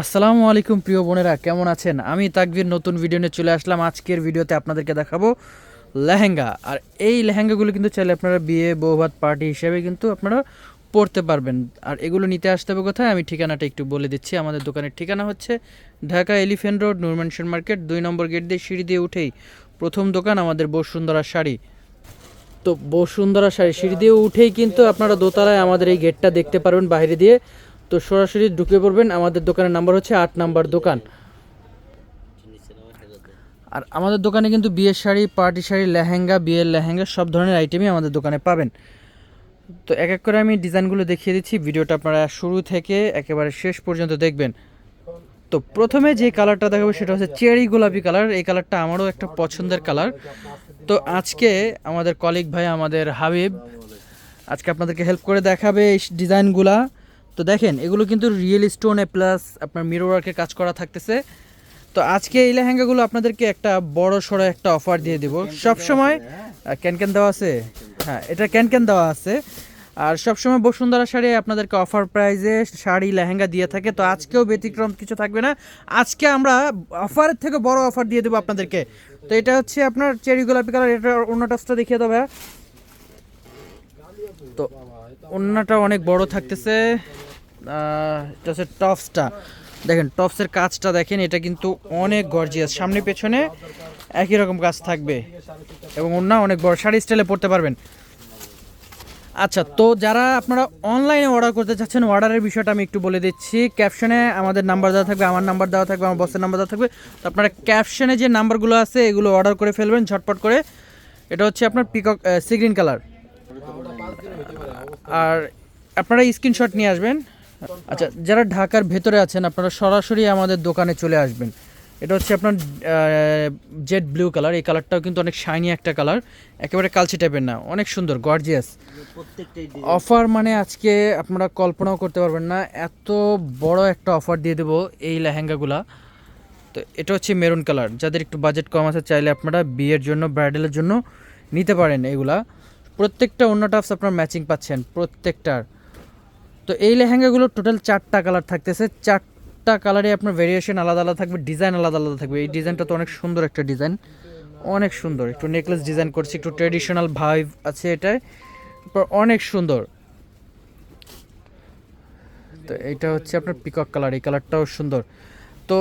আসসালামু আলাইকুম, প্রিয় বোনেরা, কেমন আছেন? আমি তাকবির, নতুন ভিডিও নিয়ে চলে আসলাম। আজকের ভিডিওতে আপনাদেরকে দেখাবো লেহেঙ্গা। আর এই লেহেঙ্গাগুলো কিন্তু চাইলে আপনারা বিয়ে, বৌভাত, পার্টি হিসেবে কিন্তু আপনারা পরতে পারবেন। আর এগুলো নিতে আসতে হবে কোথায়? আমি ঠিকানাটা একটু বলে দিচ্ছি। আমাদের দোকানের ঠিকানা হচ্ছে Dhaka elephant road Noor Mansion market, দুই নম্বর গেট দিয়ে সিঁড়ি দিয়ে উঠেই প্রথম দোকান আমাদের বসুন্ধরা শাড়ি। তো বসুন্ধরা শাড়ি সিঁড়ি দিয়ে উঠেই কিন্তু আপনারা দোতলায় আমাদের এই গেটটা দেখতে পারবেন। বাইরে দিয়ে তো সরাসরি ঢুকে পড়বেন। আমাদের দোকানের নাম্বার হচ্ছে আট নাম্বার দোকান। আর আমাদের দোকানে কিন্তু বিয়ের শাড়ি, পার্টি শাড়ি, লেহেঙ্গা, বিয়ের লেহেঙ্গা, সব ধরনের আইটেমই আমাদের দোকানে পাবেন। তো এক এক করে আমি ডিজাইনগুলো দেখিয়ে দিচ্ছি। ভিডিওটা আপনারা শুরু থেকে একেবারে শেষ পর্যন্ত দেখবেন। তো প্রথমে যে কালারটা দেখাবো সেটা হচ্ছে চেরি গোলাপি কালার। এই কালারটা আমারও একটা পছন্দের কালার। তো আজকে আমাদের কলিগ ভাই, আমাদের হাবিব, আজকে আপনাদেরকে হেল্প করে দেখাবে এই ডিজাইনগুলা। তো দেখেন এগুলো কিন্তু রিয়েল স্টোনে প্লাস আপনার মিরর ওয়ার্কের কাজ করা থাকতেছে। তো আজকে এই লেহেঙ্গাগুলো আপনাদেরকে একটা বড় সড়ো একটা অফার দিয়ে দিব। সবসময় ক্যান ক্যান দেওয়া আছে? হ্যাঁ এটা ক্যান ক্যান দেওয়া আছে। আর সবসময় বসুন্ধরা শাড়ি আপনাদেরকে অফার প্রাইজে শাড়ি লেহেঙ্গা দিয়ে থাকে। তো আজকেও ব্যতিক্রম কিছু থাকবে না। আজকে আমরা অফারের থেকে বড় অফার দিয়ে দেবো আপনাদেরকে। তো এটা হচ্ছে আপনার চেরি গোলাপি কালার এটা অন্য টাচটা দেখিয়ে দেবে তো অন্যটা অনেক বড় থাকতেছে। এটা হচ্ছে টপসটা। দেখেন, টপসের কাজটা দেখেন, এটা কিন্তু অনেক গর্জিয়াস সামনে পেছনে একই রকম কাজ থাকবে। এবং অন্য অনেক বড়। শাড়ি স্টাইলে পরতে পারবেন। আচ্ছা তো যারা আপনারা অনলাইনে অর্ডার করতে চাচ্ছেন অর্ডারের বিষয়টা আমি একটু বলে দিচ্ছি। ক্যাপশনে আমাদের নাম্বার দেওয়া থাকবে, আমার নাম্বার দেওয়া থাকবে, আমার বসের নাম্বার দেওয়া থাকবে। তো আপনারা ক্যাপশনে যে নাম্বারগুলো আছে, এগুলো অর্ডার করে ফেলবেন ঝটপট করে। এটা হচ্ছে আপনার পিকক সিগ্রিন কালার আর আপনারা স্ক্রিনশট নিয়ে আসবেন। আচ্ছা যারা ঢাকার ভেতরে আছেন আপনারা সরাসরি আমাদের দোকানে চলে আসবেন। এটা হচ্ছে আপনার জেড ব্লু কালার এই কালারটাও কিন্তু অনেক শাইনি একটা কালার একেবারে কালচে টাইপের না অনেক সুন্দর গর্জিয়াস অফার মানে আজকে আপনারা কল্পনাও করতে পারবেন না এত বড় একটা অফার দিয়ে দেবো এই লেহেঙ্গাগুলা। তো এটা হচ্ছে মেরুন কালার যাদের একটু বাজেট কম আছে চাইলে আপনারা বিয়ের জন্য ব্রাইডালের জন্য নিতে পারেন এগুলা। প্রত্যেকটা অন্য টাপস আপনার ম্যাচিং পাচ্ছেন, প্রত্যেকটার। তো এই লেহেঙ্গাগুলো টোটাল চারটা কালার থাকতেছে। চারটা কালারে আপনার ভেরিয়েশন আলাদা আলাদা থাকবে ডিজাইন আলাদা আলাদা থাকবে। এই ডিজাইনটা তো অনেক সুন্দর একটা ডিজাইন অনেক সুন্দর। একটু নেকলেস ডিজাইন করছি, একটু ট্রেডিশনাল ভাইভ আছে এটায় অনেক সুন্দর। তো এটা হচ্ছে আপনার পিকক কালার এই কালারটাও সুন্দর। তো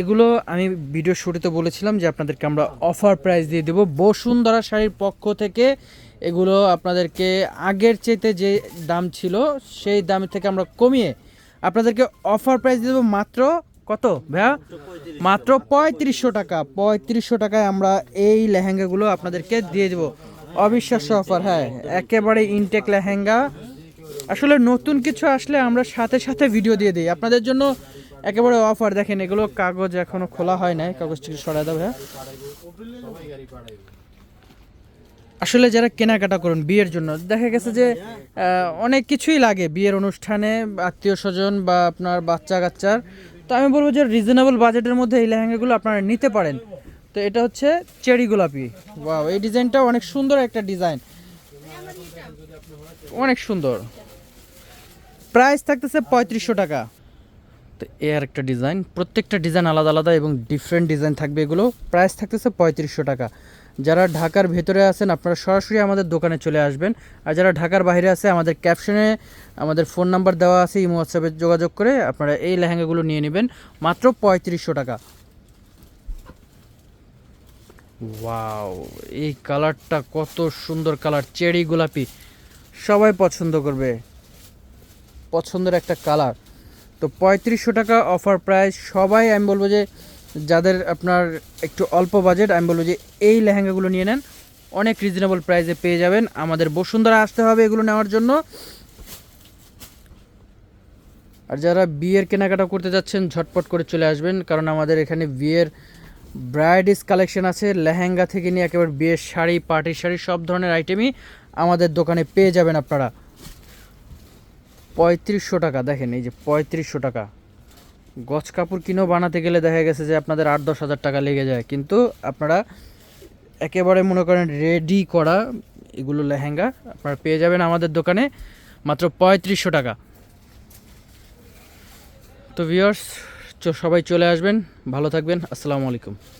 এগুলো আমি ভিডিও শুরুতে বলেছিলাম যে আপনাদেরকে আমরা অফার প্রাইস দিয়ে দেবো। বসুন্ধরা শাড়ির পক্ষ থেকে এগুলো আপনাদেরকে আগের চেতে যে দাম ছিল, সেই দাম থেকে আমরা কমিয়ে আপনাদেরকে অফার প্রাইস দিয়ে দেবো মাত্র কত ভাইয়া? মাত্র পঁয়ত্রিশশো টাকা। পঁয়ত্রিশশো টাকায় আমরা এই লেহেঙ্গাগুলো আপনাদেরকে দিয়ে দেবো। অবিশ্বাস্য অফার হ্যাঁ একেবারে ইনটেক লেহেঙ্গা। আসলে নতুন কিছু আসলে আমরা সাথে সাথে ভিডিও দিয়ে দিই। আপনাদের জন্য একেবারে অফার দেখেন, এগুলো কাগজ এখনও খোলা হয় নাই কাগজটিকে সরাই দেবে আসলে যারা কেনাকাটা করুন বিয়ের জন্য, দেখা গেছে যে অনেক কিছুই লাগে বিয়ের অনুষ্ঠানে, আত্মীয় স্বজন বা আপনার বাচ্চা কাচ্চার। তো আমি বলব যে রিজনেবল বাজেটের মধ্যে এই লেহেঙ্গাগুলো আপনারা নিতে পারেন। তো এটা হচ্ছে চেরি গোলাপি। ওয়াও এই ডিজাইনটা অনেক সুন্দর একটা ডিজাইন। অনেক সুন্দর। প্রাইস থাকতেছে পঁয়ত্রিশশো টাকা। তো এ আর একটা ডিজাইন প্রত্যেকটা ডিজাইন আলাদা আলাদা এবং ডিফারেন্ট ডিজাইন থাকবে। এগুলো প্রাইস থাকতেছে পঁয়ত্রিশশো টাকা। যারা ঢাকার ভেতরে আছেন, আপনারা সরাসরি আমাদের দোকানে চলে আসবেন। আর যারা ঢাকার বাইরে আছে, আমাদের ক্যাপশনে আমাদের ফোন নাম্বার দেওয়া আছে, ইমো হোয়াটসঅ্যাপে যোগাযোগ করে আপনারা এই লেহেঙ্গাগুলো নিয়ে নেবেন। মাত্র পঁয়ত্রিশশো টাকা। ওয়াও, এই কালারটা কত সুন্দর কালার। চেরি গোলাপি। সবাই পছন্দ করবে। পছন্দের একটা কালার। তো পঁয়ত্রিশশো টাকা অফার প্রাইস সবাই, আমি বলব যে যাদের আপনার একটু অল্প বাজেট আমি বলব যে এই লেহেঙ্গাগুলো নিয়ে নেন। অনেক রিজনেবল প্রাইসে পেয়ে যাবেন। আমাদের বসুন্ধরা আসতে হবে এগুলো নেওয়ার জন্য। আর যারা বিয়ের কেনাকাটা করতে যাচ্ছেন, ঝটপট করে চলে আসবেন, কারণ আমাদের এখানে বিয়ের ব্রাইডিস কালেকশন আছে। লেহেঙ্গা থেকে নিয়ে একেবারে বিয়ের শাড়ি পার্টির শাড়ি, সব ধরনের আইটেমই আমাদের দোকানে পেয়ে যাবেন আপনারা। পঁয়ত্রিশশো টাকা, দেখেন এই যে পঁয়ত্রিশশো টাকা। গছ কাপড় কিনেও বানাতে গেলে দেখা গেছে যে আপনাদের আট দশ হাজার টাকা লেগে যায়। কিন্তু আপনারা একেবারে মনে করেন রেডি করা এগুলো লেহেঙ্গা আপনারা পেয়ে যাবেন আমাদের দোকানে মাত্র পঁয়ত্রিশশো টাকা। তো ভিউয়ার্স চ- সবাই চলে আসবেন, ভালো থাকবেন, আসসালামু আলাইকুম।